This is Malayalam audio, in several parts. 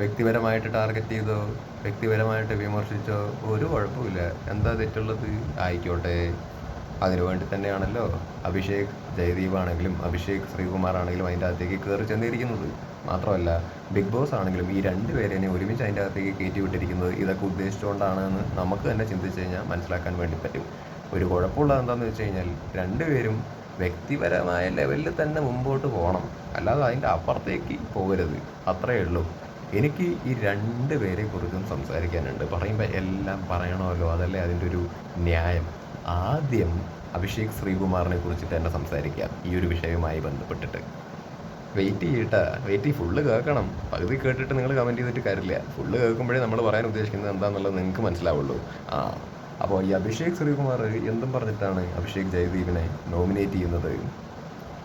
വ്യക്തിപരമായിട്ട് ടാർഗറ്റ് ചെയ്തോ വ്യക്തിപരമായിട്ട് വിമർശിച്ചോ ഒരു കുഴപ്പമില്ല എന്താ തെറ്റുള്ളത്? ആയിക്കോട്ടെ. അതിനു വേണ്ടി തന്നെയാണല്ലോ അഭിഷേക് ജയദീപ് ആണെങ്കിലും അഭിഷേക് ശ്രീകുമാർ ആണെങ്കിലും അതിന്റെ അകത്തേക്ക് കയറി ചെന്നിരിക്കുന്നത്. മാത്രമല്ല ബിഗ് ബോസ് ആണെങ്കിലും ഈ രണ്ട് പേരെന്നെ ഒരുമിച്ച് അതിന്റെ അകത്തേക്ക് കയറ്റി വിട്ടിരിക്കുന്നത് ഇതൊക്കെ ഉദ്ദേശിച്ചുകൊണ്ടാണ് എന്ന് നമുക്ക് തന്നെ ചിന്തിച്ചു കഴിഞ്ഞാൽ മനസ്സിലാക്കാൻ വേണ്ടി പറ്റും. ഒരു കുഴപ്പമുള്ളത് എന്താണെന്ന് വെച്ച് കഴിഞ്ഞാൽ രണ്ടുപേരും വ്യക്തിപരമായ ലെവലിൽ തന്നെ മുമ്പോട്ട് പോകണം. അല്ലാതെ അതിന്റെ അപ്പുറത്തേക്ക് പോകരുത്. അത്രയേ ഉള്ളൂ. എനിക്ക് ഈ രണ്ട് പേരെ കുറിച്ചും സംസാരിക്കാനുണ്ട്. പറയുമ്പോൾ എല്ലാം പറയണമല്ലോ അതല്ലേ അതിന്റെ ഒരു ന്യായം. ആദ്യം അഭിഷേക് ശ്രീകുമാറിനെ കുറിച്ചിട്ട് തന്നെ സംസാരിക്കാം ഈ ഒരു വിഷയവുമായി ബന്ധപ്പെട്ടിട്ട്. വെയിറ്റ് ചെയ്യട്ടാ വെയിറ്റ് ഫുള്ള് കേൾക്കണം. പകുതി കേട്ടിട്ട് നിങ്ങൾ കമന്റ് ചെയ്തിട്ട് കാര്യമില്ല. ഫുള്ള് കേൾക്കുമ്പോഴേ നമ്മൾ പറയാൻ ഉദ്ദേശിക്കുന്നത് എന്താണെന്നുള്ളത് നിങ്ങൾക്ക് മനസ്സിലാവുള്ളൂ. ആ അപ്പോൾ ഈ അഭിഷേക് ശ്രീകുമാർ എന്തും പറഞ്ഞിട്ടാണ് അഭിഷേക് ജയദീപിനെ നോമിനേറ്റ് ചെയ്യുന്നത്?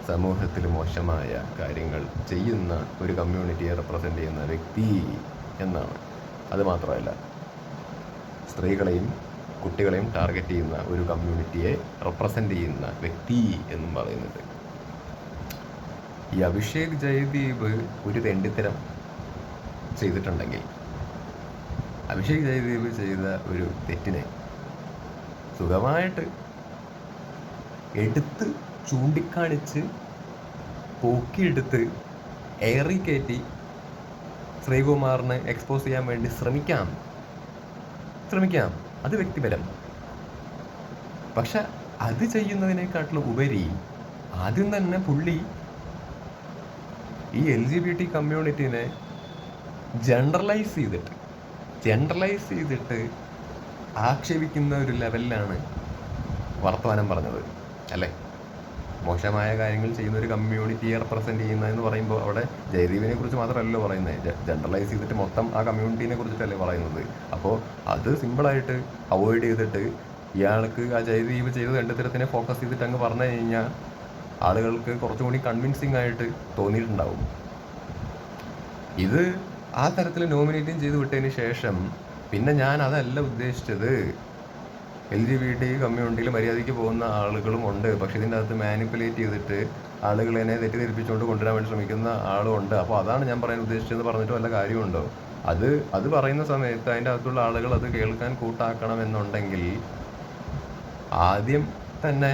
സമൂഹത്തിൽ മോശമായ കാര്യങ്ങൾ ചെയ്യുന്ന ഒരു കമ്മ്യൂണിറ്റിയെ റെപ്രസെന്റ് ചെയ്യുന്ന വ്യക്തി എന്നാണ്. അതുമാത്രമല്ല സ്ത്രീകളെയും കുട്ടികളെയും ടാർഗറ്റ് ചെയ്യുന്ന ഒരു കമ്മ്യൂണിറ്റിയെ റെപ്രസെന്റ് ചെയ്യുന്ന വ്യക്തി എന്നും പറയുന്നുണ്ട് ഈ അഭിഷേക് ജയദീപ് ഒരു തെണ്ടിത്തരം ചെയ്തിട്ടുണ്ടെങ്കിൽ അഭിഷേക് ജയദീപ് ചെയ്ത ഒരു തെറ്റിനെ സുഖമായിട്ട് എടുത്ത് ചൂണ്ടിക്കാണിച്ച് പൊക്കിയെടുത്ത് എയറി കയറ്റി ശ്രീകുമാറിനെ എക്സ്പോസ് ചെയ്യാൻ വേണ്ടി ശ്രമിക്കാം. ശ്രമിക്കാം. അത് വ്യക്തിപരം പക്ഷെ അത് ചെയ്യുന്നതിനെക്കാട്ടിലും ഉപരി ആദ്യം തന്നെ പുള്ളി ഈ എൽ ജി ബി ടി കമ്മ്യൂണിറ്റീനെ ജനറലൈസ് ചെയ്തിട്ട് ജനറലൈസ് ചെയ്തിട്ട് ആക്ഷേപിക്കുന്ന ഒരു ലെവലിലാണ് വർത്തമാനം പറഞ്ഞത് അല്ലേ? മോശമായ കാര്യങ്ങൾ ചെയ്യുന്ന ഒരു കമ്മ്യൂണിറ്റിയെ റെപ്രസെന്റ് ചെയ്യുന്ന എന്ന് പറയുമ്പോൾ അവിടെ ജയദീപിനെ കുറിച്ച് മാത്രമല്ലല്ലോ പറയുന്നത്. ജനറലൈസ് ചെയ്തിട്ട് മൊത്തം ആ കമ്മ്യൂണിറ്റീനെ കുറിച്ചിട്ടല്ലേ പറയുന്നത്. അപ്പോൾ അത് സിമ്പിളായിട്ട് അവോയ്ഡ് ചെയ്തിട്ട് ഇയാൾക്ക് ആ ജയദീപ് ചെയ്ത രണ്ടുതരത്തിനെ ഫോക്കസ് ചെയ്തിട്ട് അങ്ങ് പറഞ്ഞു കഴിഞ്ഞാൽ ആളുകൾക്ക് കുറച്ചും കൂടി കൺവിൻസിങ് ആയിട്ട് തോന്നിയിട്ടുണ്ടാവും. ഇത് ആ തരത്തിൽ നോമിനേറ്റും ചെയ്ത് വിട്ടതിന് ശേഷം പിന്നെ ഞാൻ അതല്ല ഉദ്ദേശിച്ചത് എൽ ജി ബി ടി കമ്മ്യൂണിറ്റിയിൽ മര്യാദയ്ക്ക് പോകുന്ന ആളുകളും ഉണ്ട്. പക്ഷെ ഇതിന്റെ അകത്ത് മാനിപ്പുലേറ്റ് ചെയ്തിട്ട് ആളുകളെന്നെ തെറ്റിദ്ധരിപ്പിച്ചുകൊണ്ട് കൊണ്ടുവരാൻ വേണ്ടി ശ്രമിക്കുന്ന ആളും ഉണ്ട്. അപ്പോൾ അതാണ് ഞാൻ പറയാൻ ഉദ്ദേശിച്ചത് പറഞ്ഞിട്ട് വല്ല കാര്യമുണ്ടോ? അത് അത് പറയുന്ന സമയത്ത് അതിന്റെ അകത്തുള്ള ആളുകൾ അത് കേൾക്കാൻ കൂട്ടാക്കണം എന്നുണ്ടെങ്കിൽ ആദ്യം തന്നെ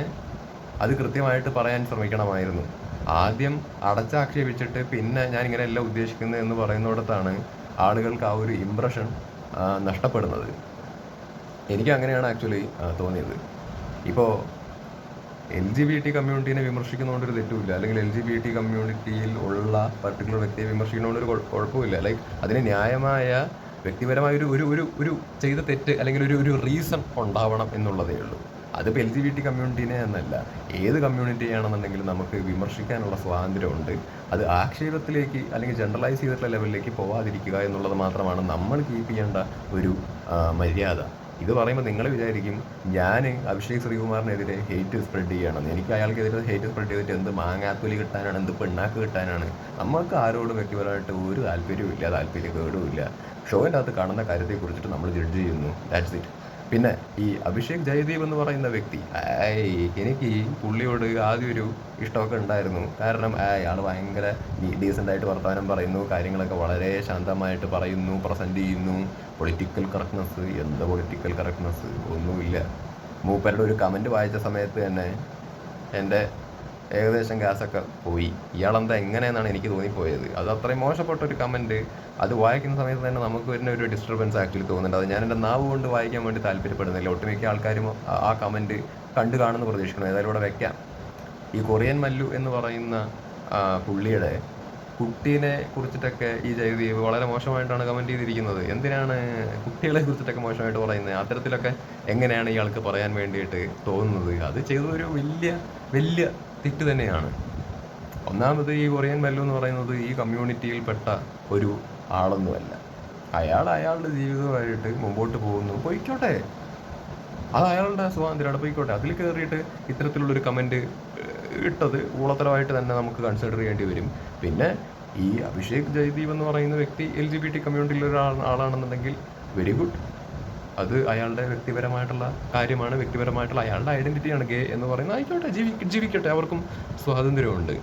അത് കൃത്യമായിട്ട് പറയാൻ ശ്രമിക്കണമായിരുന്നു. ആദ്യം അടച്ചാക്ഷേപിച്ചിട്ട് പിന്നെ ഞാൻ ഇങ്ങനെയല്ല ഉദ്ദേശിക്കുന്നത് എന്ന് പറയുന്നിടത്താണ് ആളുകൾക്ക് ആ ഒരു ഇമ്പ്രഷൻ നഷ്ടപ്പെടുന്നത്. എനിക്ക് അങ്ങനെയാണ് ആക്ച്വലി തോന്നിയത്. ഇപ്പോൾ എൽ ജി ബി ടി കമ്മ്യൂണിറ്റീനെ വിമർശിക്കുന്നതുകൊണ്ടൊരു തെറ്റുമില്ല. അല്ലെങ്കിൽ എൽ ജി ബി ടി കമ്മ്യൂണിറ്റിയിൽ ഉള്ള പർട്ടിക്കുലർ വ്യക്തിയെ വിമർശിക്കുന്നതുകൊണ്ടൊരു കുഴ- കുഴപ്പമില്ല. ലൈക്ക് അതിന് ന്യായമായ വ്യക്തിപരമായ ഒരു ഒരു ഒരു ഒരു ചെയ്ത തെറ്റ് അല്ലെങ്കിൽ ഒരു ഒരു റീസൺ ഉണ്ടാവണം എന്നുള്ളതേ ഉള്ളൂ. അതിപ്പോൾ എൽ ജി ബി ടി കമ്മ്യൂണിറ്റീനെ എന്നല്ല. ഏത് കമ്മ്യൂണിറ്റിയാണെന്നുണ്ടെങ്കിലും നമുക്ക് വിമർശിക്കാനുള്ള സ്വാതന്ത്ര്യമുണ്ട്. അത് ആക്ഷേപത്തിലേക്ക് അല്ലെങ്കിൽ ജനറലൈസ് ചെയ്തിട്ടുള്ള ലെവലിലേക്ക് പോവാതിരിക്കുക എന്നുള്ളത് മാത്രമാണ് നമ്മൾ കീപ്പ് ചെയ്യേണ്ട ഒരു മര്യാദ. ഇത് പറയുമ്പോൾ നിങ്ങൾ വിചാരിക്കും ഞാൻ അഭിഷേക് ശ്രീകുമാറിനെതിരെ ഹേറ്റ് സ്പ്രെഡ് ചെയ്യണം. എനിക്ക് അയാൾക്കെതിരെ ഹേറ്റ് സ്പ്രെഡ് ചെയ്തിട്ട് എന്ത് മാങ്ങാക്കൂലി കിട്ടാനാണ് എന്ത് പെണ്ണാക്ക് കിട്ടാനാണ്? നമുക്ക് ആരോടും വ്യക്തിപരമായിട്ട് ഒരു താല്പര്യവും ഇല്ല താല്പര്യക്കേടും ഇല്ല ഷോയിന്റെ അകത്ത് കാണുന്ന കാര്യത്തെക്കുറിച്ചിട്ട് നമ്മൾ ജഡ്ജ് ചെയ്യുന്നു. ദാറ്റ്സ് ഇറ്റ് പിന്നെ ഈ അഭിഷേക് ജയദീപ് എന്ന് പറയുന്ന വ്യക്തി എനിക്ക് ഈ പുള്ളിയോട് ആദ്യം ഒരു ഇഷ്ടമൊക്കെ ഉണ്ടായിരുന്നു. കാരണം അയാൾ ഭയങ്കര ഡീസന്റായിട്ട് വർത്തമാനം പറയുന്നു കാര്യങ്ങളൊക്കെ വളരെ ശാന്തമായിട്ട് പറയുന്നു പ്രസന്റ് ചെയ്യുന്നു. പൊളിറ്റിക്കൽ കറക്റ്റ്നെസ് എന്താ പൊളിറ്റിക്കൽ കറക്റ്റ്നെസ് ഒന്നുമില്ല. മൂപ്പരുടെ ഒരു കമന്റ് വായിച്ച സമയത്ത് തന്നെ എന്റെ ഏകദേശം ഗ്യാസൊക്കെ പോയി. ഇയാളെന്താ എങ്ങനെയെന്നാണ് എനിക്ക് തോന്നിപ്പോയത്. അത് അത്രയും മോശപ്പെട്ട ഒരു കമന്റ് അത് വായിക്കുന്ന സമയത്ത് തന്നെ നമുക്ക് വരുന്ന ഒരു ഡിസ്റ്റർബൻസ് ആക്ച്വലി തോന്നുന്നുണ്ട്. അത് ഞാൻ എന്റെ നാവ് കൊണ്ട് വായിക്കാൻ വേണ്ടി താല്പര്യപ്പെടുന്നില്ല. ഒട്ടുമിക്ക ആൾക്കാരും ആ- കമന്റ് കണ്ടു കാണുന്ന പ്രതീക്ഷിക്കണം ഏതായാലും ഇവിടെ വെക്കാം. ഈ കൊറിയൻ മല്ലു എന്ന് പറയുന്ന പുള്ളിയുടെ കുട്ടീനെ കുറിച്ചിട്ടൊക്കെ ഈ ജയദീപ് വളരെ മോശമായിട്ടാണ് കമന്റ് ചെയ്തിരിക്കുന്നത്. എന്തിനാണ് കുട്ടികളെ കുറിച്ചിട്ടൊക്കെ മോശമായിട്ട് പറയുന്നത്? അത്തരത്തിലൊക്കെ എങ്ങനെയാണ് ഇയാൾക്ക് പറയാൻ വേണ്ടിയിട്ട് തോന്നുന്നത്? അത് ചെയ്തൊരു വലിയ വലിയ തെറ്റ് തന്നെയാണ്. ഒന്നാമത് ഈ കൊറിയൻ മല്ലു എന്ന് പറയുന്നത് ഈ കമ്മ്യൂണിറ്റിയിൽപ്പെട്ട ഒരു ആളൊന്നുമല്ല. അയാൾ അയാളുടെ ജീവിതമായിട്ട് മുമ്പോട്ട് പോകുന്നു. പോയിക്കോട്ടെ. അത് അയാളുടെ സ്വാതന്ത്ര്യം അവിടെ പോയിക്കോട്ടെ. അതിൽ കയറിയിട്ട് ഇത്തരത്തിലുള്ളൊരു കമന്റ് ഇട്ടത് ഊളത്തരമായിട്ട് തന്നെ നമുക്ക് കൺസിഡർ ചെയ്യേണ്ടി വരും. പിന്നെ ഈ അഭിഷേക് ജയദീപ് എന്ന് പറയുന്ന വ്യക്തി എൽ ജി ബി ടി കമ്മ്യൂണിറ്റിയിലെ ഒരാൾ ആളാണെന്നുണ്ടെങ്കിൽ വെരി ഗുഡ് അത് അയാളുടെ വ്യക്തിപരമായിട്ടുള്ള കാര്യമാണ് വ്യക്തിപരമായിട്ടുള്ള അയാളുടെ ഐഡന്റിറ്റിയാണ് ഗേ എന്ന് പറയുന്നത് ആയിക്കോട്ടെ ജീവി ജീവിക്കട്ടെ. അവർക്കും സ്വാതന്ത്ര്യമുണ്ട്.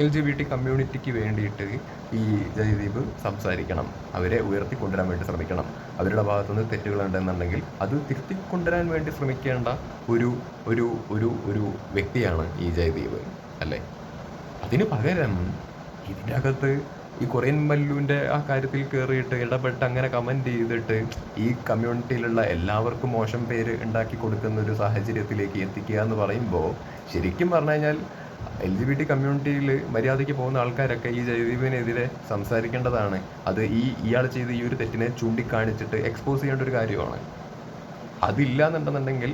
എൽ ജി ബി ടി കമ്മ്യൂണിറ്റിക്ക് വേണ്ടിയിട്ട് ഈ ജയദീപ് സംസാരിക്കണം. അവരെ ഉയർത്തിക്കൊണ്ടുവരാൻ വേണ്ടി ശ്രമിക്കണം. അവരുടെ ഭാഗത്തുനിന്ന് തെറ്റുകളുണ്ടെന്നുണ്ടെങ്കിൽ അത് തിരുത്തിക്കൊണ്ടുവരാൻ വേണ്ടി ശ്രമിക്കേണ്ട ഒരു ഒരു ഒരു ഒരു വ്യക്തിയാണ് ഈ ജയദീപ്. അല്ലേ? അതിന് പകരം ഇതിനകത്ത് ഈ കൊറിയൻ മല്ലുവിന്റെ ആ കാര്യത്തിൽ കയറിയിട്ട് ഇടപെട്ട് അങ്ങനെ കമന്റ് ചെയ്തിട്ട് ഈ കമ്മ്യൂണിറ്റിയിലുള്ള എല്ലാവർക്കും മോശം പേര് ഉണ്ടാക്കി കൊടുക്കുന്ന ഒരു സാഹചര്യത്തിലേക്ക് എത്തിക്കുക എന്ന് പറയുമ്പോൾ ശരിക്കും പറഞ്ഞു കഴിഞ്ഞാൽ എൽ ജി ബി ടി കമ്മ്യൂണിറ്റിയിൽ മര്യാദയ്ക്ക് പോകുന്ന ആൾക്കാരൊക്കെ ഈ ജയദീപിനെതിരെ സംസാരിക്കേണ്ടതാണ്. അത് ഈ ഇയാൾ ചെയ്ത ഈ ഒരു തെറ്റിനെ ചൂണ്ടിക്കാണിച്ചിട്ട് എക്സ്പോസ് ചെയ്യേണ്ട ഒരു കാര്യമാണ്. അതില്ല എന്നുണ്ടെന്നുണ്ടെങ്കിൽ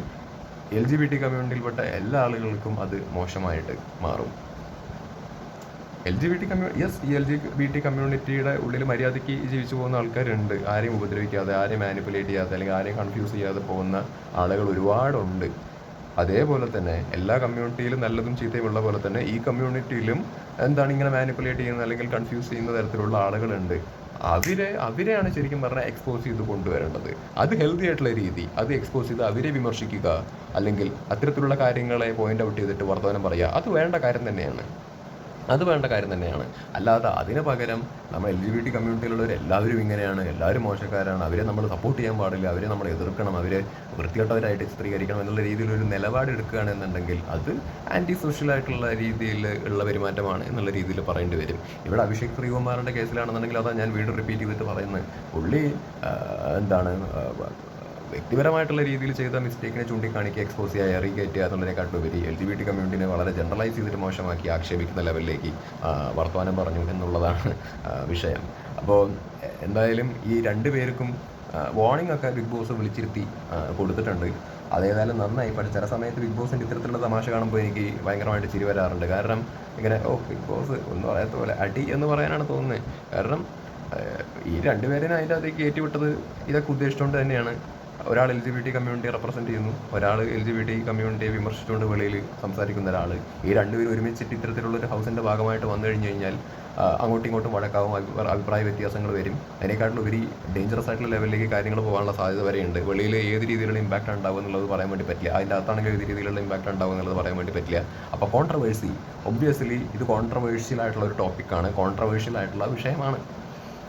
എൽ ജി ബി ടി കമ്മ്യൂണിറ്റിയിൽപ്പെട്ട എല്ലാ ആളുകൾക്കും അത് മോശമായിട്ട് മാറും. എൽ ജി ബി ടി കമ്മ്യൂ യെസ് ഈ എൽ ജി ബി ടി കമ്മ്യൂണിറ്റിയുടെ ഉള്ളിൽ മര്യാദയ്ക്ക് ജീവിച്ചു പോകുന്ന ആൾക്കാരുണ്ട്. ആരെയും ഉപദ്രവിക്കാതെ ആരെയും മാനിപ്പുലേറ്റ് ചെയ്യാതെ അല്ലെങ്കിൽ ആരെയും കൺഫ്യൂസ് ചെയ്യാതെ പോകുന്ന ആളുകൾ ഒരുപാടുണ്ട്. അതേപോലെ തന്നെ എല്ലാ കമ്മ്യൂണിറ്റിയിലും നല്ലതും ചീത്തയും ഉള്ള പോലെ തന്നെ ഈ കമ്മ്യൂണിറ്റിയിലും എന്താണ് ഇങ്ങനെ മാനിപ്പുലേറ്റ് ചെയ്യുന്ന അല്ലെങ്കിൽ കൺഫ്യൂസ് ചെയ്യുന്ന തരത്തിലുള്ള ആളുകളുണ്ട്. അവരെ അവരെയാണ് ശരിക്കും പറഞ്ഞാൽ എക്സ്പോസ് ചെയ്ത് കൊണ്ടുവരേണ്ടത്. അത് ഹെൽത്തി ആയിട്ടുള്ള രീതി. അത് എക്സ്പോസ് ചെയ്ത് അവരെ വിമർശിക്കുക. അല്ലെങ്കിൽ അത്തരത്തിലുള്ള കാര്യങ്ങളെ പോയിന്റ് ഔട്ട് ചെയ്തിട്ട് വർത്തമാനം പറയുക. അത് വേണ്ട കാര്യം തന്നെയാണ്. അത് വേണ്ട കാര്യം തന്നെയാണ്. അല്ലാതെ അതിന് പകരം നമ്മൾ എൽ ജി ബി ടി കമ്മ്യൂണിറ്റിയിലുള്ളവർ എല്ലാവരും ഇങ്ങനെയാണ്. എല്ലാവരും മോശക്കാരാണ്. അവരെ നമ്മൾ സപ്പോർട്ട് ചെയ്യാൻ പാടില്ല. അവരെ നമ്മൾ എതിർക്കണം. അവരെ വൃത്തികെട്ടവരായിട്ട് ചിത്രീകരിക്കണം എന്നുള്ള രീതിയിൽ ഒരു നിലപാട് എടുക്കുകയാണെന്നുണ്ടെങ്കിൽ അത് ആന്റി സോഷ്യൽ ആയിട്ടുള്ള രീതിയിൽ ഉള്ള പെരുമാറ്റമാണ് എന്നുള്ള രീതിയിൽ പറയേണ്ടി വരും. ഇവിടെ അഭിഷേക് ശ്രീകുമാറിന്റെ കേസിലാണെന്നുണ്ടെങ്കിൽ അതാ ഞാൻ വീണ്ടും റിപ്പീറ്റ് ചെയ്തിട്ട് പറയുന്നത്. പുള്ളി എന്താണ് വ്യക്തിപരമായിട്ടുള്ള രീതിയിൽ ചെയ്ത മിസ്റ്റേക്കിനെ ചൂണ്ടിക്കാണിക്കുക എക്സ്പോസ് ചെയ്യുക എറി കയറ്റുക എന്നുള്ളതിനെക്കാട്ടുപരി എൽ ജി ബി ടി കമ്മ്യൂണിറ്റിനെ വളരെ ജനറലൈസ് ചെയ്തിട്ട് മോശമാക്കി ആക്ഷേപിക്കുന്ന ലെവലിലേക്ക് വർത്തമാനം പറഞ്ഞു എന്നുള്ളതാണ് വിഷയം. അപ്പോൾ എന്തായാലും ഈ രണ്ട് പേർക്കും വാർണിംഗ് ഒക്കെ ബിഗ് ബോസ് വിളിച്ചിരുത്തി കൊടുത്തിട്ടുണ്ട്. അതേതായാലും നന്നായി. പക്ഷേ ചില സമയത്ത് ബിഗ് ബോസിന്റെ ഇത്തരത്തിലുള്ള തമാശ കാണുമ്പോൾ എനിക്ക് ഭയങ്കരമായിട്ട് ചിരി വരാറുണ്ട്. കാരണം ഇങ്ങനെ ഓ ബിഗ് ബോസ് ഒന്നും പറയാത്ത പോലെ അടി എന്ന് പറയാനാണ് തോന്നുന്നത് കാരണം ഈ രണ്ടുപേരെയും അതിന്റെ അകത്തേക്ക് കയറ്റിവിട്ടത് ഇതൊക്കെ ഉദ്ദേശിച്ചുകൊണ്ട് തന്നെയാണ്. ഒരാൾ എൽ ജി ബി ടി കമ്മ്യൂണിറ്റിയെ റെപ്രസെന്റ് ചെയ്യുന്നു. ഒരാൾ എൽ ജി ബി ടി കമ്മ്യൂണിറ്റിയെ വിമർശിച്ചുകൊണ്ട് വെളിയിൽ സംസാരിക്കുന്ന ഒരാൾ. ഈ രണ്ടുപേരും ഒരുമിച്ചിട്ട് ഇത്തരത്തിലുള്ള ഒരു ഹൗസിന്റെ ഭാഗമായിട്ട് വന്നു കഴിഞ്ഞു കഴിഞ്ഞാൽ അങ്ങോട്ടും ഇങ്ങോട്ടും വഴക്കാവും അഭിപ്രായ വ്യത്യാസങ്ങൾ വരും. അതിനേക്കാട്ടിലും ഒരു ഡേഞ്ചറസ് ആയിട്ടുള്ള ലെവലിലേക്ക് കാര്യങ്ങൾ പോകാനുള്ള സാധ്യത വരെയുണ്ട്. വെളിയിൽ ഏത് രീതിയിലുള്ള ഇമ്പാക്റ്റ് ഉണ്ടാവും എന്നുള്ളത് പറയാൻ വേണ്ടി പറ്റില്ല. അതിന്റെ അകത്താണെങ്കിൽ ഏത് രീതിയിലുള്ള ഇമ്പാക്റ്റ് ഉണ്ടാവും എന്നുള്ളത് പറയാൻ വേണ്ടി പറ്റില്ല. അപ്പോൾ കോൺട്രവേഴ്സി ഒബ്വിയസ്ലി ഇത് കോൺട്രവേഴ്ഷ്യൽ ആയിട്ടുള്ള ഒരു ടോപ്പിക്കാണ് കോൺട്രവേഴ്ഷ്യൽ ആയിട്ടുള്ള വിഷയമാണ്.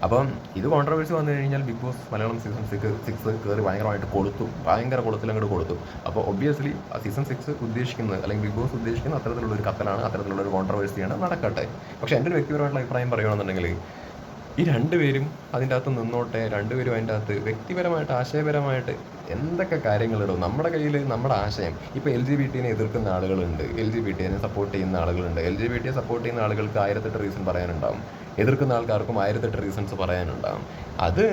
അപ്പം ഇത് കോൺട്രവേഴ്സി വന്നു കഴിഞ്ഞാൽ Bigg Boss Malayalam season six six കയറി ഭയങ്കരമായിട്ട് കൊടുത്തു ഭയങ്കര കൊളുത്തിൽ അങ്ങോട്ട് കൊടുത്തു അപ്പോൾ ഒബ്വിയസ്ലി സീസൺ സിക്സ് ഉദ്ദേശിക്കുന്നത് അല്ലെങ്കിൽ ബിഗ് ബോസ് ഉദ്ദേശിക്കുന്ന അത്തരത്തിലുള്ള ഒരു കത്തലാണ് അത്തരത്തിലുള്ള ഒരു കോൺട്രവേഴ്സിയാണ് നടക്കട്ടെ. പക്ഷേ എന്റെ ഒരു വ്യക്തിപരമായിട്ടുള്ള അഭിപ്രായം പറയുകയാണെന്നുണ്ടെങ്കിൽ ഈ രണ്ടുപേരും അതിന്റെ അകത്ത് നിന്നോട്ടെ രണ്ടുപേരും അതിന്റെ അകത്ത് വ്യക്തിപരമായിട്ട് ആശയപരമായിട്ട് എന്തൊക്കെ കാര്യങ്ങളിടും? നമ്മുടെ കയ്യിൽ നമ്മുടെ ആശയം. ഇപ്പോൾ എൽ ജി ബി ടിനെ എതിർക്കുന്ന ആളുകളുണ്ട്. എൽ ജി ബി ടിനെ സപ്പോർട്ട് ചെയ്യുന്ന ആളുകളുണ്ട്. എൽ ജി ബി ടിയെ സപ്പോർട്ട് ചെയ്യുന്ന ആളുകൾക്ക് ആയിരത്തെട്ട് റീസൺ പറയാനുണ്ടാവും. എതിർക്കുന്ന ആൾക്കാർക്കും ആയിരത്തെട്ട് റീസൺസ് പറയാനുണ്ടാകും. അത്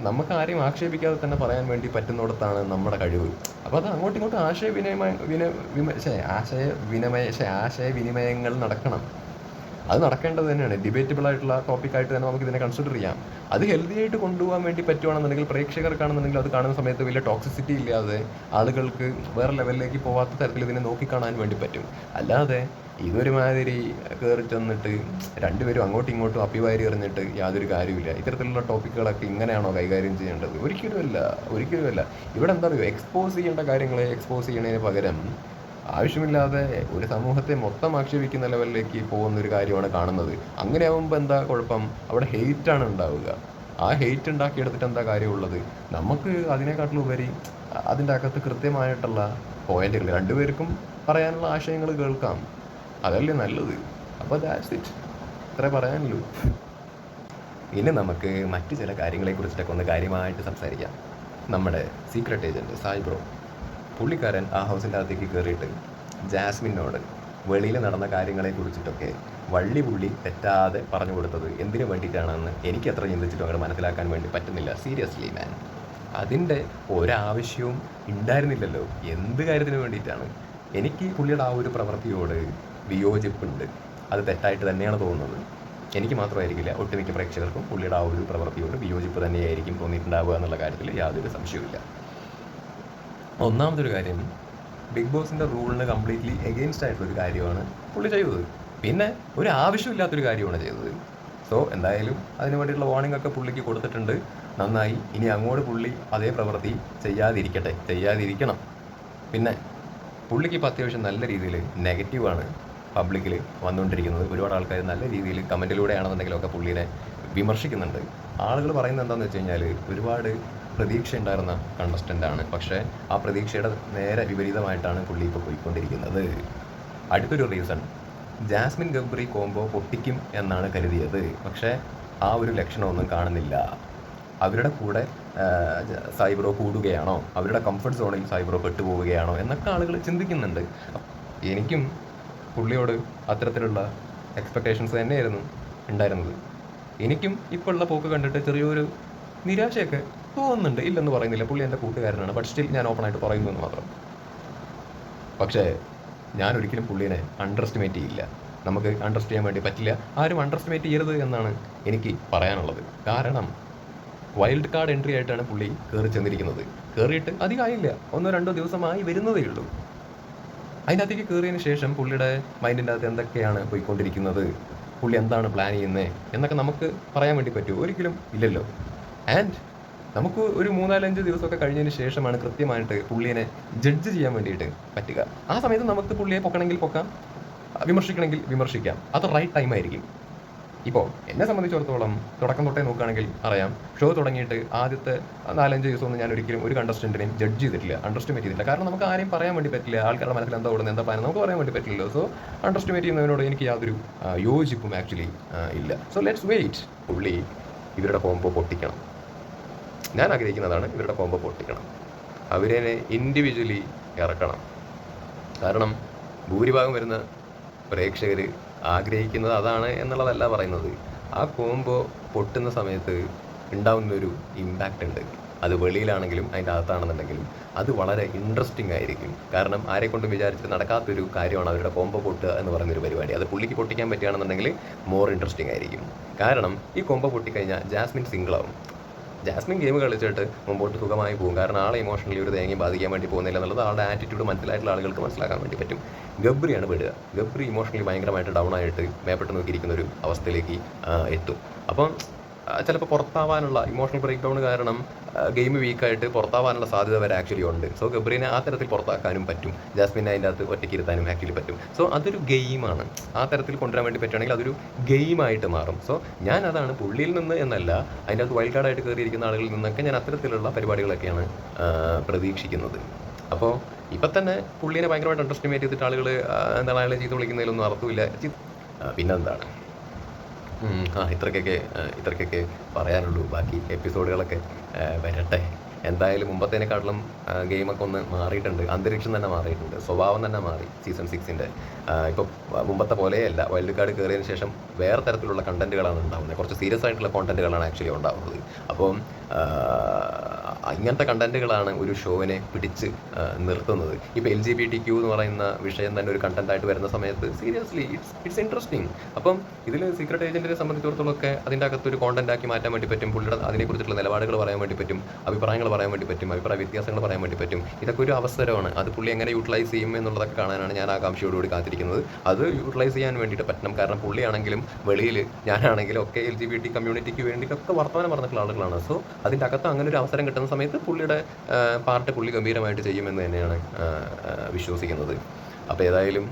നമുക്ക് ആരെയും ആക്ഷേപിക്കാതെ തന്നെ പറയാൻ വേണ്ടി പറ്റുന്നിടത്താണ് നമ്മുടെ കഴിവ്. അപ്പോൾ അത് അങ്ങോട്ടും ഇങ്ങോട്ടും ആശയവിനിമയ വിന വിമ ആശയ വിനിമയ ആശയവിനിമയങ്ങൾ നടക്കണം. അത് നടക്കേണ്ടത് തന്നെയാണ്. ഡിബേറ്റബിൾ ആയിട്ടുള്ള ടോപ്പിക്കായിട്ട് തന്നെ നമുക്ക് ഇതിനെ കൺസിഡർ ചെയ്യാം. അത് ഹെൽത്തി ആയിട്ട് കൊണ്ടുപോകാൻ വേണ്ടി പറ്റുവാണെന്നുണ്ടെങ്കിൽ പ്രേക്ഷകർക്കാണെന്നുണ്ടെങ്കിൽ അത് കാണുന്ന സമയത്ത് വലിയ ടോക്സിസിറ്റി ഇല്ലാതെ ആളുകൾക്ക് വേറെ ലെവലിലേക്ക് പോവാത്ത തരത്തിൽ ഇതിനെ നോക്കിക്കാണാൻ വേണ്ടി പറ്റും. അല്ലാതെ ഇതൊരുമാതിരി കയറി ചെന്നിട്ട് രണ്ടുപേരും അങ്ങോട്ടും ഇങ്ങോട്ടും അപ്പിവാരി എറിഞ്ഞിട്ട് യാതൊരു കാര്യമില്ല ഇത്തരത്തിലുള്ള ടോപ്പിക്കുകളൊക്കെ ഇങ്ങനെയാണോ കൈകാര്യം ചെയ്യേണ്ടത്? ഒരിക്കലുമല്ല. ഒരിക്കലുമല്ല. ഇവിടെ എന്താ പറയുക എക്സ്പോസ് ചെയ്യേണ്ട കാര്യങ്ങളെ എക്സ്പോസ് ചെയ്യുന്നതിന് പകരം ആവശ്യമില്ലാതെ ഒരു സമൂഹത്തെ മൊത്തം ആക്ഷേപിക്കുന്ന ലെവലിലേക്ക് പോകുന്ന ഒരു കാര്യമാണ് കാണുന്നത്. അങ്ങനെ ആകുമ്പോൾ എന്താ കുഴപ്പം? അവിടെ ഹെയ്റ്റാണ് ഉണ്ടാവുക. ആ ഹെയ്റ്റ് ഉണ്ടാക്കിയെടുത്തിട്ട് എന്താ കാര്യമുള്ളത്? നമുക്ക് അതിനെക്കാട്ടിലും ഉപരി അതിന്റെ അകത്ത് കൃത്യമായിട്ടുള്ള പോയിന്റുകൾ രണ്ടുപേർക്കും പറയാനുള്ള ആശയങ്ങൾ കേൾക്കാം. അതല്ലേ നല്ലത്. അപ്പോൾ ദാറ്റ്സ് ഇറ്റ് ഇത്രേ പറയാനുള്ളൂ. ഇനി നമുക്ക് മറ്റു ചില കാര്യങ്ങളെ കുറിച്ചിട്ടൊക്കെ ഒന്ന് കാര്യമായിട്ട് സംസാരിക്കാം. നമ്മുടെ സീക്രട്ട് ഏജന്റ് സായി ബ്രോ പുള്ളിക്കാരൻ ആ ഹൗസിന്റെ അകത്തേക്ക് കയറിയിട്ട് ജാസ്മിനോട് വെളിയിൽ നടന്ന കാര്യങ്ങളെ കുറിച്ചിട്ടൊക്കെ വള്ളി പുള്ളി തെറ്റാതെ പറഞ്ഞു കൊടുത്തത് എന്തിനു വേണ്ടിയിട്ടാണെന്ന് എനിക്ക് അത്ര ചിന്തിച്ചിട്ടും അങ്ങനെ മനസ്സിലാക്കാൻ വേണ്ടി പറ്റുന്നില്ല. സീരിയസ്ലി മാൻ അതിന്റെ ഒരാവശ്യവും ഉണ്ടായിരുന്നില്ലല്ലോ. എന്ത് കാര്യത്തിന് വേണ്ടിയിട്ടാണ്? എനിക്ക് പുള്ളിയുടെ ആ ഒരു പ്രവൃത്തിയോട് വിയോജിപ്പുണ്ട്. അത് തെറ്റായിട്ട് തന്നെയാണ് തോന്നുന്നത്. എനിക്ക് മാത്രമായിരിക്കില്ല ഒട്ടുമിക്ക പ്രേക്ഷകർക്കും പുള്ളിയുടെ ആ ഒരു പ്രവൃത്തിയോട് വിയോജിപ്പ് തന്നെയായിരിക്കും തോന്നിയിട്ടുണ്ടാവുക എന്നുള്ള കാര്യത്തിൽ യാതൊരു സംശയവുമില്ല. ഒന്നാമതൊരു കാര്യം ബിഗ് ബോസിന്റെ റൂളിന് കംപ്ലീറ്റ്ലി എഗെയിൻസ്റ്റ് ആയിട്ടുള്ള ഒരു കാര്യമാണ് പുള്ളി ചെയ്തത്. പിന്നെ ഒരു ആവശ്യമില്ലാത്തൊരു കാര്യമാണ് ചെയ്തത്. സോ എന്തായാലും അതിന് വേണ്ടിയിട്ടുള്ള വാർണിംഗ് ഒക്കെ പുള്ളിക്ക് കൊടുത്തിട്ടുണ്ട്. നന്നായി. ഇനി അങ്ങോട്ട് പുള്ളി അതേ പ്രവൃത്തി ചെയ്യാതിരിക്കട്ടെ. ചെയ്യാതിരിക്കണം. പിന്നെ പുള്ളിക്ക് ഇപ്പോൾ അത്യാവശ്യം നല്ല രീതിയിൽ നെഗറ്റീവാണ് പബ്ലിക്കിൽ വന്നുകൊണ്ടിരിക്കുന്നത്. ഒരുപാട് ആൾക്കാർ നല്ല രീതിയിൽ കമന്റിലൂടെയാണെന്നുണ്ടെങ്കിലും ഒക്കെ പുള്ളീനെ വിമർശിക്കുന്നുണ്ട്. ആളുകൾ പറയുന്നത് എന്താണെന്ന് വെച്ച് കഴിഞ്ഞാൽ ഒരുപാട് പ്രതീക്ഷ ഉണ്ടായിരുന്ന കണ്ടസ്റ്റന്റ് ആണ്. പക്ഷേ ആ പ്രതീക്ഷയുടെ നേരെ വിപരീതമായിട്ടാണ് പുള്ളി ഇപ്പോൾ പോയിക്കൊണ്ടിരിക്കുന്നത്. അടുത്തൊരു റീസൺ ജാസ്മിൻ ഗബ്രി കോംബോ പൊട്ടിക്കും എന്നാണ് കരുതിയത്. പക്ഷേ ആ ഒരു ലക്ഷണമൊന്നും കാണുന്നില്ല. അവരുടെ കൂടെ സൈബ്രോ കൂടുകയാണോ? അവരുടെ കംഫർട്ട് സോണിൽ സൈബ്രോ പെട്ടുപോവുകയാണോ? എന്നൊക്കെ ആളുകൾ ചിന്തിക്കുന്നുണ്ട്. എനിക്കും പുള്ളിയോട് അത്തരത്തിലുള്ള എക്സ്പെക്റ്റേഷൻസ് തന്നെയായിരുന്നു ഉണ്ടായിരുന്നത്. എനിക്കും ഇപ്പോൾ ഉള്ള പോക്ക് കണ്ടിട്ട് ചെറിയൊരു നിരാശയൊക്കെ തോന്നുന്നുണ്ട്. ഇല്ലെന്ന് പറയുന്നില്ല. പുള്ളി എന്റെ കൂട്ടുകാരനാണ്. ബട്ട് സ്റ്റിൽ ഞാൻ ഓപ്പണായിട്ട് പറയുന്നു എന്ന് മാത്രം. പക്ഷേ ഞാൻ ഒരിക്കലും പുള്ളിനെ അണ്ടർ എസ്റ്റിമേറ്റ് ചെയ്യില്ല. നമുക്ക് അണ്ടർ ചെയ്യാൻ വേണ്ടി പറ്റില്ല. ആരും അണ്ടർ എസ്റ്റിമേറ്റ് ചെയ്യരുത് എന്നാണ് എനിക്ക് പറയാനുള്ളത്. കാരണം വൈൽഡ് കാർഡ് എൻട്രി ആയിട്ടാണ് പുള്ളി കയറി ചെന്നിരിക്കുന്നത്. കയറിയിട്ട് അധികമായില്ല. ഒന്നോ രണ്ടോ ദിവസമായി വരുന്നതേ ഉള്ളൂ. അതിനകത്തേക്ക് കയറിയതിന് ശേഷം പുള്ളിയുടെ മൈൻഡിന്റെ അകത്ത് എന്തൊക്കെയാണ് പോയിക്കൊണ്ടിരിക്കുന്നത്? പുള്ളി എന്താണ് പ്ലാൻ ചെയ്യുന്നത് എന്നൊക്കെ നമുക്ക് പറയാൻ വേണ്ടി പറ്റുമോ? ഒരിക്കലും ഇല്ലല്ലോ. ആൻഡ് നമുക്ക് ഒരു മൂന്നാലഞ്ച് ദിവസമൊക്കെ കഴിഞ്ഞതിന് ശേഷമാണ് കൃത്യമായിട്ട് പുള്ളിയെ ജഡ്ജ് ചെയ്യാൻ വേണ്ടിയിട്ട് പറ്റുക. ആ സമയത്ത് നമുക്ക് പുള്ളിയെ പൊക്കണമെങ്കിൽ പൊക്കാം വിമർശിക്കണമെങ്കിൽ വിമർശിക്കാം. അത് റൈറ്റ് ടൈം ആയിരിക്കും. ഇപ്പോൾ എന്നെ സംബന്ധിച്ചിടത്തോളം തുടക്കം തൊട്ടേ നോക്കുകയാണെങ്കിൽ അറിയാം ഷോ തുടങ്ങിയിട്ട് ആദ്യത്തെ നാലഞ്ച് ദിവസമൊന്നും ഞാൻ ഒരിക്കലും ഒരു കണ്ടസ്റ്റന്റിനെയും ജഡ്ജ് ചെയ്തിട്ടില്ല അണ്ടർസ്റ്റിമേറ്റ് ചെയ്തിട്ടില്ല. കാരണം നമുക്ക് ആരെയും പറയാൻ വേണ്ടി പറ്റില്ല. ആൾക്കാരുടെ മനസ്സിൽ എന്താ ഓടുന്നത് എന്താ പറയുന്നത് നമുക്ക് പറയാൻ വേണ്ടി പറ്റില്ലല്ലോ. സോ അണ്ടർസ്റ്റിമേറ്റ് ചെയ്യുന്നതിനോട് എനിക്ക് യാതൊരു യോജിപ്പും ആക്ച്വലി ഇല്ല. സോ ലെറ്റ്സ് വെയിറ്റ് പുള്ളി ഇവരുടെ കോംബോ പൊട്ടിക്കണം. ഞാൻ ആഗ്രഹിക്കുന്നതാണ് ഇവരുടെ കോമ്പ് പൊട്ടിക്കണം. അവരെ ഇൻഡിവിജ്വലി ഇറക്കണം. കാരണം ഭൂരിഭാഗം വരുന്ന പ്രേക്ഷകർ ആഗ്രഹിക്കുന്നത് അതാണ് എന്നുള്ളതല്ല പറയുന്നത്. ആ കോംബോ പൊട്ടുന്ന സമയത്ത് ഉണ്ടാവുന്നൊരു ഇമ്പാക്റ്റ് ഉണ്ട്. അത് വെളിയിലാണെങ്കിലും അതിന്റെ അകത്താണെന്നുണ്ടെങ്കിലും അത് വളരെ ഇൻട്രസ്റ്റിംഗ് ആയിരിക്കും. കാരണം ആരെ കൊണ്ടും വിചാരിച്ചിട്ട് നടക്കാത്തൊരു കാര്യമാണ് അവരുടെ കോംബോ പൊട്ടുക എന്ന് പറയുന്നൊരു പരിപാടി. അത് പുള്ളിക്ക് പൊട്ടിക്കാൻ പറ്റുകയാണെന്നുണ്ടെങ്കിൽ മോർ ഇൻട്രസ്റ്റിംഗ് ആയിരിക്കും. കാരണം ഈ കോംബോ പൊട്ടിക്കഴിഞ്ഞാൽ ജാസ്മിൻ സിംഗിളാവും ജാസ്മിൻ ഗെയിം കളിച്ചിട്ട് മുമ്പോട്ട് സുഖമായി പോകും. കാരണം ആളെ ഇമോഷണലി ഒരു തേങ്ങയും ബാധിക്കാൻ വേണ്ടി പോകുന്നില്ല എന്നുള്ളത് ആളുടെ ആറ്റിറ്റ്യൂഡ് മനസ്സിലായിട്ടുള്ള ആളുകൾക്ക് മനസ്സിലാക്കാൻ വേണ്ടി പറ്റും. ഗബ്രിയാണ് പെടുക ഗബ്രി ഇമോഷണലി ഭയങ്കരമായിട്ട് ഡൗൺ ആയിട്ട് മേപ്പെട്ട് നോക്കിയിരിക്കുന്ന ഒരു അവസ്ഥയിലേക്ക് എത്തും. അപ്പം ചിലപ്പോൾ പുറത്താവാനുള്ള ഇമോഷണൽ ബ്രേക്ക് ഡൗൺ കാരണം ഗെയിം വീക്കായിട്ട് പുറത്താവാനുള്ള സാധ്യത വരെ ആക്ച്വലി ഉണ്ട്. സോ ഗബ്രീനെ ആ തരത്തിൽ പുറത്താക്കാനും പറ്റും. ജാസ്മിൻ അതിന്റെ അകത്ത് ഒറ്റയ്ക്ക് ഇരുത്താനും ആക്ച്വലി പറ്റും. സോ അതൊരു ഗെയിമാണ് ആ തരത്തിൽ കൊണ്ടുവരാൻ വേണ്ടി പറ്റുകയാണെങ്കിൽ അതൊരു ഗെയിമായിട്ട് മാറും. സോ ഞാൻ അതാണ് പുള്ളിയിൽ നിന്ന് എന്നല്ല അതിന്റെ അകത്ത് വൈൽഡ് കാർഡായിട്ട് കയറിയിരിക്കുന്ന ആളുകളിൽ നിന്നൊക്കെ ഞാൻ അത്തരത്തിലുള്ള പരിപാടികളൊക്കെയാണ് പ്രതീക്ഷിക്കുന്നത്. അപ്പോൾ ഇപ്പം തന്നെ പുള്ളിനെ ഭയങ്കരമായിട്ട് അണ്ടർസ്റ്റിമേറ്റ് ചെയ്തിട്ട് ആളുകൾ എന്താണ് അയാളെ ചെയ്ത് വിളിക്കുന്നതിലൊന്നും അർത്ഥമില്ല. പിന്നെന്താണ്? ആ ഇത്രയ്ക്കൊക്കെ ഇത്രയ്ക്കൊക്കെ പറയാനുള്ളൂ. ബാക്കി എപ്പിസോഡുകളൊക്കെ വരട്ടെ. എന്തായാലും മുമ്പത്തേനെക്കാട്ടിലും ഗെയിമൊക്കെ ഒന്ന് മാറിയിട്ടുണ്ട്. അന്തരീക്ഷം തന്നെ മാറിയിട്ടുണ്ട്. സ്വഭാവം തന്നെ മാറി സീസൺ സിക്സിന്റെ. ഇപ്പോൾ മുമ്പത്തെ പോലെയല്ല. വൈൽഡ് കാർഡ് കയറിയതിന് ശേഷം വേറെ തരത്തിലുള്ള കണ്ടന്റുകളാണ് ഉണ്ടാകുന്നത് കുറച്ച് സീരിയസ് ആയിട്ടുള്ള കോണ്ടന്റുകളാണ് ആക്ച്വലി ഉണ്ടാകുന്നത് അപ്പം ഇങ്ങനത്തെ കണ്ടന്റുകളാണ് ഒരു ഷോവിനെ പിടിച്ച് നിർത്തുന്നത്. ഇപ്പോൾ L G B T Q എന്ന് പറയുന്ന വിഷയം തന്നെ ഒരു കണ്ടന്റായിട്ട് വരുന്ന സമയത്ത് സീരിയസ്ലി ഇറ്റ്സ് ഇറ്റ്സ് ഇൻട്രസ്റ്റിംഗ് അപ്പം ഇതിൽ സീക്രട്ട് ഏജന്റിനെ സംബന്ധിച്ചിടത്തോളം ഒക്കെ അതിന്റെ അകത്ത് ഒരു കോണ്ടന്റ് ആക്കി മാറ്റാൻ വേണ്ടി പറ്റും. പുള്ളിയുടെ അതിനെക്കുറിച്ചുള്ള നിലപാടുകൾ പറയാൻ വേണ്ടി പറ്റും. അഭിപ്രായങ്ങൾ പറയാൻ വേണ്ടി പറ്റും അഭിപ്രായ വ്യത്യാസങ്ങൾ പറയാൻ വേണ്ടി പറ്റും. ഇതൊക്കെ ഒരു അവസരമാണ്. അത് പുള്ളി എങ്ങനെ യൂട്ടിലൈസ് ചെയ്യും എന്നുള്ളതൊക്കെ കാണാനാണ് ഞാൻ ആകാംക്ഷയോടുകൂടി കാത്തിരിക്കുന്നത്. അത് യൂട്ടിലൈസ് ചെയ്യാൻ വേണ്ടിയിട്ട് പറ്റണം. കാരണം പുള്ളിയാണെങ്കിലും വെളിയിൽ ഞാനാണെങ്കിലും ഒക്കെ എൽ ജി ബി ടി കമ്മ്യൂണിറ്റിക്ക് വേണ്ടിയിട്ടൊക്കെ വർത്തമാനം പറഞ്ഞിട്ടുള്ള ആളുകളാണ്. സോ അതിന്റെ അകത്ത് അങ്ങനെ ഒരു അവസരം കിട്ടുന്ന സമയത്ത് പുള്ളിയുടെ പാർട്ട് പുള്ളി ഗംഭീരമായിട്ട് ചെയ്യുമെന്ന് തന്നെയാണ് വിശ്വസിക്കുന്നത്. അപ്പോൾ ഏതായാലും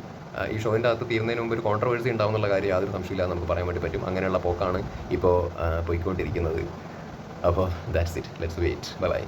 ഈ ഷോയിന്റെ അകത്ത് തീരുന്നതിന് മുമ്പ് ഒരു കോൺട്രവേഴ്സി ഉണ്ടാവുന്നുള്ള കാര്യം യാതൊരു സംശയമില്ലാതെ നമുക്ക് പറയാൻ വേണ്ടി പറ്റും. അങ്ങനെയുള്ള പോക്കാണ് ഇപ്പോൾ പോയിക്കൊണ്ടിരിക്കുന്നത്. അപ്പോൾ that's it let's wait bye bye